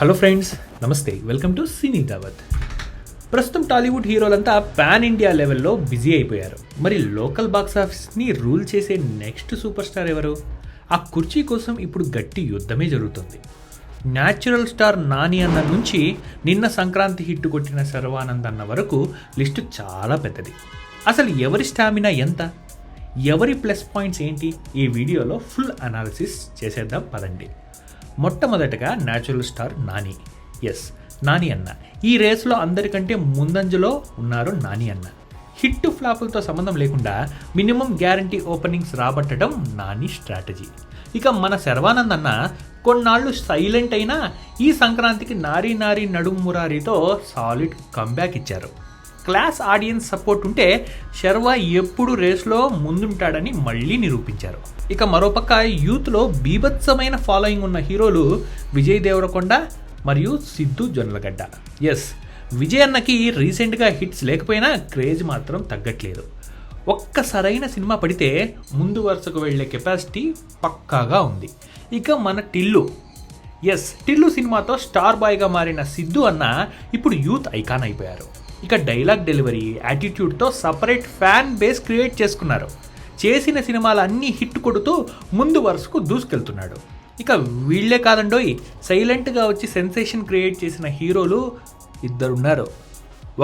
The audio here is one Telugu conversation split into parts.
హలో ఫ్రెండ్స్ నమస్తే వెల్కమ్ టు సినీ దావత్ ప్రస్తుతం టాలీవుడ్ హీరోలంతా పాన్ ఇండియా లెవెల్లో బిజీ అయిపోయారు. మరి లోకల్ బాక్స్ ఆఫీస్ని రూల్ చేసే నెక్స్ట్ సూపర్ స్టార్ ఎవరు? ఆ కుర్చీ కోసం ఇప్పుడు గట్టి యుద్ధమే జరుగుతుంది. న్యాచురల్ స్టార్ నాని అన్న నుంచి నిన్న సంక్రాంతి హిట్ కొట్టిన శర్వానంద్ అన్న వరకు లిస్టు చాలా పెద్దది. అసలు ఎవరి స్టామినా ఎంత? ఎవరి ప్లస్ పాయింట్స్ ఏంటి? ఈ వీడియోలో ఫుల్ అనాలిసిస్ చేసేద్దాం పదండి. మొట్టమొదటగా natural star Nani. Yes Nani అన్న. ఈ రేసులో అందరికంటే ముందంజలో ఉన్నారు నాని అన్న. హిట్ ఫ్లాపులతో సంబంధం లేకుండా మినిమం గ్యారంటీ ఓపెనింగ్స్ రాబట్టడం నాని స్ట్రాటజీ ఇక మన శర్వానంద్ అన్న కొన్నాళ్ళు సైలెంట్ అయినా ఈ సంక్రాంతికి నారీ నారీ నడుం మురారితో సాలిడ్ కంబ్యాక్ ఇచ్చారు. క్లాస్ ఆడియన్స్ సపోర్ట్ ఉంటే శర్వా ఎప్పుడు రేస్లో ముందుంటాడని మళ్ళీ నిరూపించారు. ఇక మరోపక్క యూత్లో బీభత్సమైన ఫాలోయింగ్ ఉన్న హీరోలు విజయ్ దేవరకొండ మరియు సిద్ధు జొన్నలగడ్డ. ఎస్ విజయ్ అన్నకి రీసెంట్గా హిట్స్ లేకపోయినా క్రేజ్ మాత్రం తగ్గట్లేదు. ఒక్క సరైన సినిమా పడితే ముందు వరుసకు వెళ్ళే కెపాసిటీ పక్కాగా ఉంది. ఇక మన టిల్లు. ఎస్ టిల్లు సినిమాతో స్టార్ బాయ్గా మారిన సిద్ధు అన్న ఇప్పుడు యూత్ ఐకాన్ అయిపోయారు. ఇక డైలాగ్ డెలివరీ యాటిట్యూడ్తో సపరేట్ ఫ్యాన్ బేస్ క్రియేట్ చేసుకున్నారు. చేసిన సినిమాలు అన్నీ హిట్ కొడుతూ ముందు వరుసకు దూసుకెళ్తున్నాడు. ఇక వీళ్ళే కాదండోయ్ సైలెంట్గా వచ్చి సెన్సేషన్ క్రియేట్ చేసిన హీరోలు ఇద్దరున్నారు.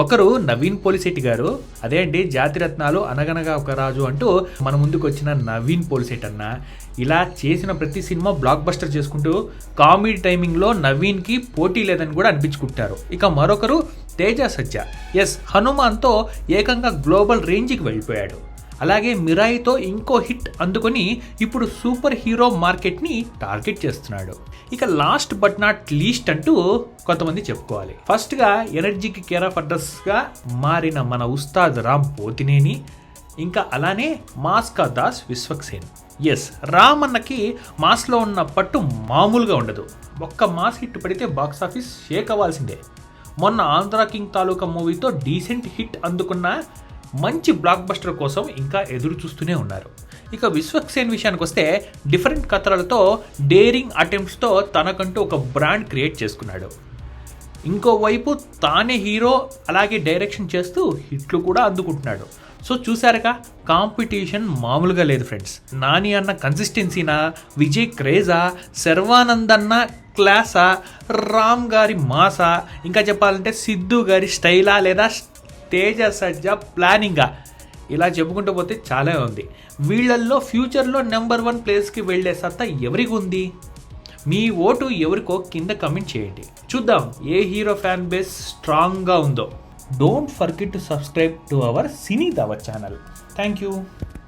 ఒకరు నవీన్ పోలిశెట్టి గారు అదే అండి జాతిరత్నాలు అనగనగా ఒక రాజు అంటూ మన ముందుకు వచ్చిన నవీన్ పోలిశెట్టి అన్న ఇలా చేసిన ప్రతి సినిమా బ్లాక్ బస్టర్ చేసుకుంటూ కామెడీ టైమింగ్లో నవీన్కి పోటీ లేదని కూడా అనిపించుకుంటారు. ఇక మరొకరు తేజ సజ్జ. ఎస్ హనుమాన్తో ఏకంగా గ్లోబల్ రేంజ్కి వెళ్ళిపోయాడు. అలాగే మిరాయితో ఇంకో హిట్ అందుకొని ఇప్పుడు సూపర్ హీరో మార్కెట్ని టార్గెట్ చేస్తున్నాడు. ఇక లాస్ట్ బట్ నాట్ లీస్ట్ అంటూ కొంతమంది చెప్పుకోవాలి. ఫస్ట్గా ఎనర్జీకి కేర్ ఆఫ్ అడ్రస్గా మారిన మన ఉస్తాద్ రామ్ పోతినేని ఇంకా అలానే మాస్కా దాస్ విశ్వక్సేన్. ఎస్ రామ్ అన్నకి మాస్లో ఉన్న పట్టు మామూలుగా ఉండదు. ఒక్క మాస్ హిట్ పడితే బాక్స్ ఆఫీస్ షేక్ అవ్వాల్సిందే. మొన్న ఆంధ్ర కింగ్ తాలూకా మూవీతో డీసెంట్ హిట్ అందుకున్న మంచి బ్లాక్ బస్టర్ కోసం ఇంకా ఎదురు చూస్తూనే ఉన్నారు. ఇక విశ్వక్సేన్ విషయానికి వస్తే డిఫరెంట్ కథలతో డేరింగ్ అటెంప్ట్స్తో తనకంటూ ఒక బ్రాండ్ క్రియేట్ చేసుకున్నాడు. ఇంకోవైపు తానే హీరో అలాగే డైరెక్షన్ చేస్తూ హిట్లు కూడా అందుకుంటున్నాడు. సో చూసారుగా కాంపిటీషన్ మామూలుగా లేదు ఫ్రెండ్స్ నాని అన్న కన్సిస్టెన్సీనా విజయ్ క్రేజా శర్వానంద్ అన్న క్లాసా రామ్ గారి మాసా ఇంకా చెప్పాలంటే సిద్ధు గారి స్టైలా లేదా తేజ సజ్జ ప్లానింగా. ఇలా చెప్పుకుంటూ పోతే చాలా ఉంది. వీళ్ళల్లో ఫ్యూచర్లో నెంబర్ వన్ ప్లేస్కి వెళ్ళే సత్తా ఎవరికి ఉంది? మీ ఓటు ఎవరికో కింద కమెంట్ చేయండి. చూద్దాం ఏ హీరో ఫ్యాన్ బేస్ స్ట్రాంగ్గా ఉందో. Don't forget to subscribe to our cine Dawat channel. Thank you